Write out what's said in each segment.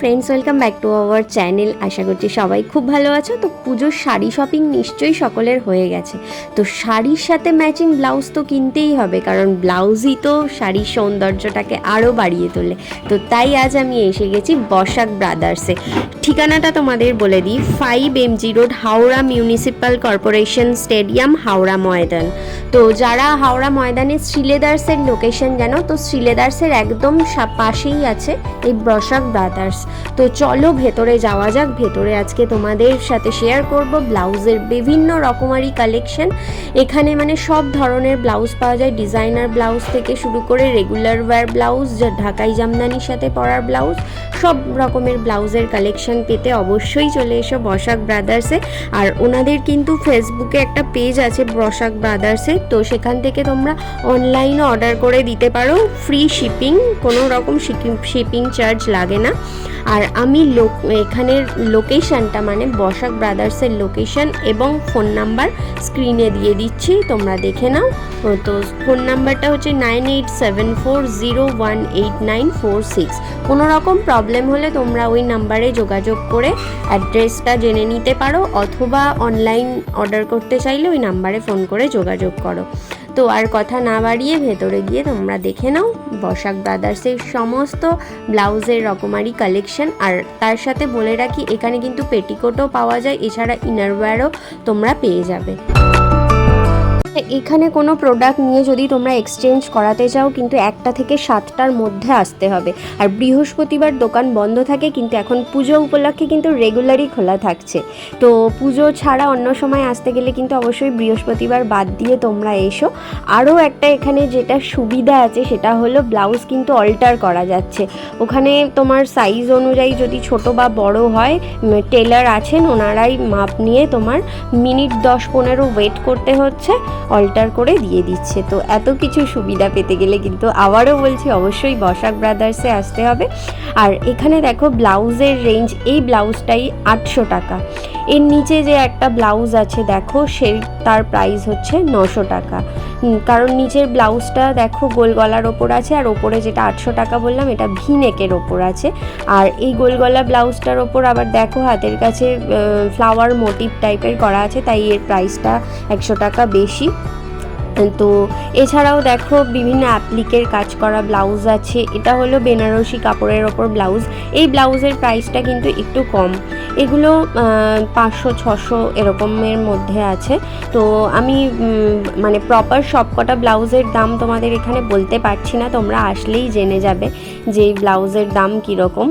Friends welcome back to our channel আশা করছি সবাই খুব ভালো আছো। তো পুজোর শাড়ি শপিং নিশ্চয়ই সকলের হয়ে গেছে। তো শাড়ির সাথে ম্যাচিং ব্লাউজ তো কিনতেই হবে, কারণ ব্লাউজই তো শাড়ির সৌন্দর্যটাকে আরও বাড়িয়ে তোলে। তো তাই আজ আমি এসে গেছি বসাক ব্রাদার্সে ঠিকানাটা তোমাদের বলে দিই five MG road Howrah municipal corporation stadium Howrah Maidan. তো যারা হাওড়া ময়দানে শ্রীলেদার্সের লোকেশন জানো, তো শ্রীলেদার্সের একদম পাশেই আছে এই বসাক ব্রাদার্স তো চলো ভেতরে যাওয়া যাক, ভেতরে আজকে তোমাদের সাথে শেয়ার করব ব্লাউজের বিভিন্ন রকমারি কালেকশন এখানে মানে সব ধরনের ব্লাউজ পাওয়া যায় ডিজাইনার ব্লাউজ থেকে শুরু করে রেগুলার ওয়্যার ব্লাউজ, যা ঢাকাই জামদানির সাথে পরার ব্লাউজ, সব রকমের ব্লাউজের কালেকশন পেতে অবশ্যই চলে এসো বসাক ব্রাদার্সে। আর ওনাদের কিন্তু ফেসবুকে একটা পেজ আছে বসাক ব্রাদার্সে, তো সেখান থেকে তোমরা অনলাইনে অর্ডার করে দিতে পারো। ফ্রি শিপিং কোনো রকম শিপিং চার্জ লাগে না। আর আমি এখানের লোকেশনটা মানে বসাক ব্রাদার্সের লোকেশন এবং ফোন নাম্বার স্ক্রিনে দিয়ে দিচ্ছি, তোমরা দেখে নাও। তো ফোন নাম্বারটা হচ্ছে nine eight seven four zero one eight nine four six কোনো রকম প্রবলেম হলে তোমরা ওই নাম্বারে যোগাযোগ করে অ্যাড্রেসটা জেনে নিতে পারো, অথবা অনলাইন অর্ডার করতে চাইলে ওই নাম্বারে ফোন করে যোগাযোগ করো। তো আর কথা না বাড়িয়ে ভেতরে গিয়ে তোমরা দেখে নাও বসাক ব্রাদার্সের সমস্ত ব্লাউজের রকমারি কালেকশন আর তার সাথে বলে রাখি, এখানে কিন্তু পেটিকোটও পাওয়া যায়, এছাড়া ইনারওয়্যারও তোমরা পেয়ে যাবে। এখানে কোনো প্রোডাক্ট নিয়ে যদি তোমরা এক্সচেঞ্জ করাতে চাও, কিন্তু একটা থেকে সাতটার মধ্যে আসতে হবে। আর বৃহস্পতিবার দোকান বন্ধ থাকে, কিন্তু এখন পুজো উপলক্ষে কিন্তু রেগুলারই খোলা থাকছে। তো পুজো ছাড়া অন্য সময় আসতে গেলে কিন্তু অবশ্যই বৃহস্পতিবার বাদ দিয়ে তোমরা এসো। আরও একটা এখানে যেটা সুবিধা আছে, সেটা হলো ব্লাউজ কিন্তু অল্টার করা যাচ্ছে। ওখানে তোমার সাইজ অনুযায়ী যদি ছোট বা বড় হয় টেলার আছেন, ওনারাই মাপ নিয়ে তোমার মিনিট দশ পনেরো ওয়েট করতে হচ্ছে। অল্টার করে দিয়ে দিচ্ছে। তো এত কিছু সুবিধা পেতে গেলে কিন্তু আবারও বলছি, অবশ্যই বসাক ব্রাদার্সে আসতে হবে। আর এখানে দেখো, ব্লাউজের রেঞ্জ এই ব্লাউজটাই আটশো টাকা। এর নিচে যে একটা ব্লাউজ আছে, দেখো সেই তার প্রাইস হচ্ছে নশো টাকা। কারণ নিচের ব্লাউজটা দেখো গোল গলার ওপর আছে, আর ওপরে যেটা আটশো টাকা বললাম, এটা ভি নেকের ওপর আছে। আর এই গোল গলা ব্লাউজটার ওপর আবার দেখো, হাতের কাছে ফ্লাওয়ার মোটিভ টাইপের করা আছে, তাই এর প্রাইসটা একশো টাকা বেশি। তো এছাড়াও দেখো, বিভিন্ন অ্যাপ্লিকের কাজ করা ব্লাউজ আছে, এটা হলো বেনারসি কাপড়ের ওপর ব্লাউজ এই ব্লাউজের প্রাইসটা কিন্তু একটু কম। এগুলো পাঁচশো, ছশো এরকমের মধ্যে আছে। তো আমি মানে প্রপার সবকটা ব্লাউজের দাম তোমাদের এখানে বলতে পারছি না, তোমরা আসলেই জেনে যাবে যে ব্লাউজের দাম কীরকম।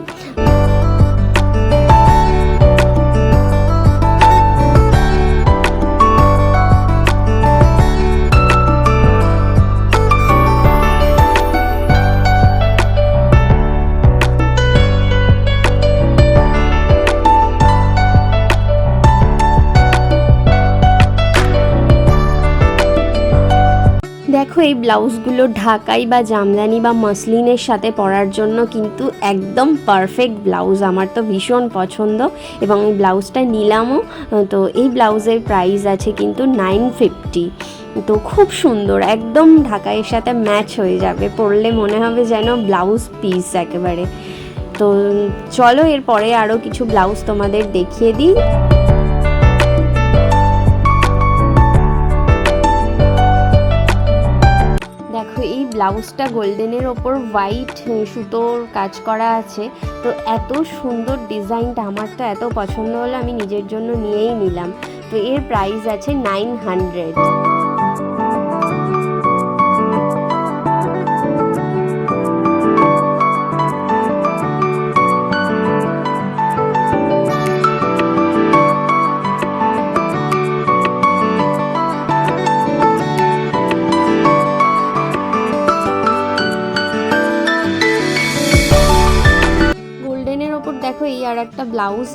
দেখো, এই ব্লাউজগুলো ঢাকাই বা জামদানি বা মসলিনের সাথে পরার জন্য কিন্তু একদম পারফেক্ট ব্লাউজ। আমার তো ভীষণ পছন্দ এবং এই ব্লাউজটা নিলামও। তো এই ব্লাউজের প্রাইস আছে কিন্তু নাইন ফিফটি তো খুব সুন্দর, একদম ঢাকাইয়ের সাথে ম্যাচ হয়ে যাবে। পরলে মনে হবে যেন ব্লাউজ পিস একেবারে। তো চলো, এরপরে আরও কিছু ব্লাউজ তোমাদের দেখিয়ে দিই। ব্লাউজটা গোল্ডেনের ওপর হোয়াইট সুতোর কাজ করা আছে। তো এত সুন্দর ডিজাইনটা আমার তো এত পছন্দ হলো, আমি নিজের জন্য নিয়েই নিলাম। তো এর প্রাইস আছে নাইন হান্ড্রেড একটা ব্লাউজ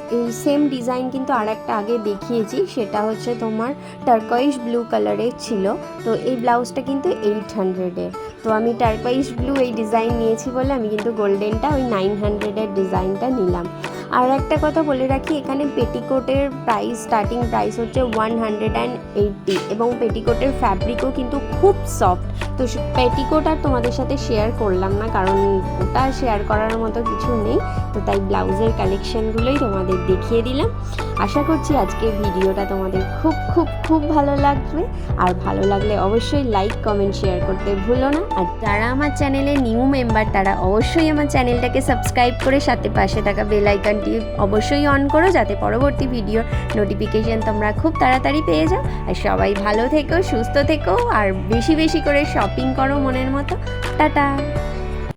সেম ডিজাইন কিন্তু আর একটা আগে দেখিয়েছি, সেটা হচ্ছে তোমার টার্কয়েশ ব্লু কালারের ছিল। তো এই ব্লাউজটা কিন্তু এইট হান্ড্রেডের তো আমি টার্কয়েশ ব্লু এই ডিজাইন নিয়েছি বলে আমি কিন্তু গোল্ডেনটা ওই নাইন হান্ড্রেডের ডিজাইনটা নিলাম। আর একটা কথা বলে রাখি, এখানে পেটিকোটের প্রাইস স্টার্টিং প্রাইস হচ্ছে ওয়ান হান্ড্রেড অ্যান্ড এইটটি এবং পেটিকোটের ফ্যাব্রিকও কিন্তু খুব সফট তো পেটিকোট আর তোমাদের সাথে শেয়ার করলাম না, কারণ ওটা শেয়ার করার মতো কিছু নেই। তো তাই ব্লাউজের কালেকশনগুলোই তোমাদের দেখিয়ে দিলাম। আশা করছি আজকের ভিডিওটা তোমাদের খুব খুব খুব ভালো লাগবে। আর ভালো লাগলে অবশ্যই লাইক কমেন্ট শেয়ার করতে ভুলো না। আর যারা আমার চ্যানেলে নিউ মেম্বার তারা অবশ্যই আমার চ্যানেলটাকে সাবস্ক্রাইব করে সাথে পাশে থাকা বেল আইকনটি অবশ্যই অন করো, যাতে পরবর্তী ভিডিও নোটিফিকেশন তোমরা খুব তাড়াতাড়ি পেয়ে যাও। আর সবাই ভালো থেকো, সুস্থ থেকো, আর বেশি বেশি করে শপিং করো মনের মতো। টাটা!